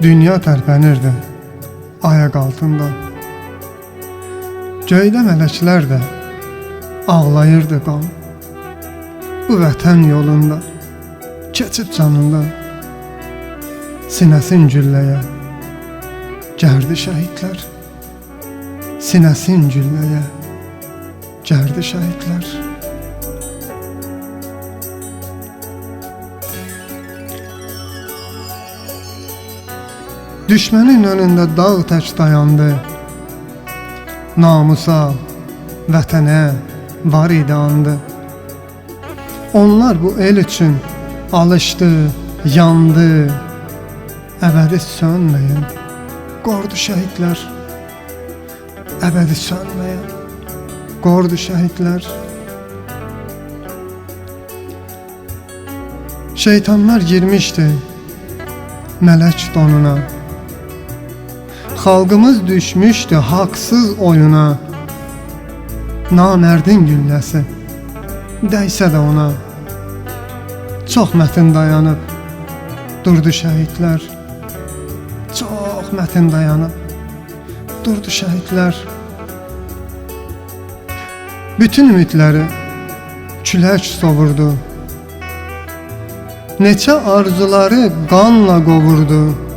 Dünya tərpənirdi ayaq altında. Göydə mələklər də ağlayırdı qan. Bu vətən yolunda keçib canından sinəsin gülləyə gərdi şəhidlər. Sinəsin gülləyə gərdi şəhidlər. Düşmənin önündə dağ tək dayandı. Namusa, vətənə var idi andı. Onlar bu el üçün alışdı, yandı. Əbədi sönməyən qordu şəhidlər. Əbədi sönməyən qordu şəhidlər. Şeytanlar girmişdi mələk donuna. Xalqımız düşmüşdü haqsız oyuna. Namərdin gülləsi dəysə də ona. Çox mətin dayanıb durdu şəhidlər. Çox mətin dayanıb durdu şəhidlər. Bütün ümidləri külək sovurdu. Neçə arzuları qanla qovurdu.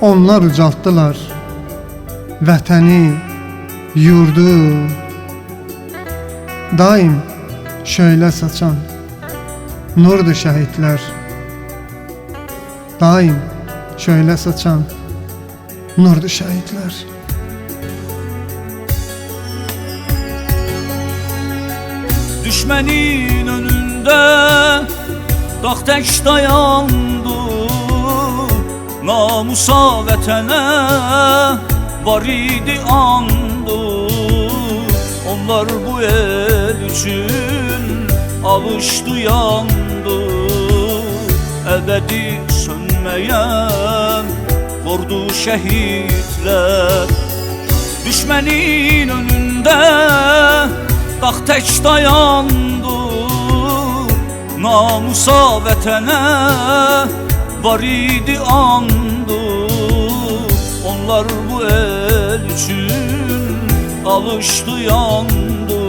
Onlar ucaltdılar vətəni, yurdu. Daim şöylə saçan nurdu şəhidlər. Daim şöylə saçan nurdu şəhidlər. Düşmenin önünde Dağ tek dayandı Namusa vətənə Var idi andı Onlar bu el üçün Alışdı yandı Əbədi sönməyən Qordu şəhidlər. Düşmənin önündə Dağ tək dayandı. Namusa vətənə Var idi andı Onlar bu el üçün Alışdı yandı.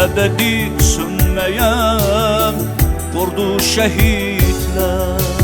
Əbədi sönməyən Qordu şəhidlər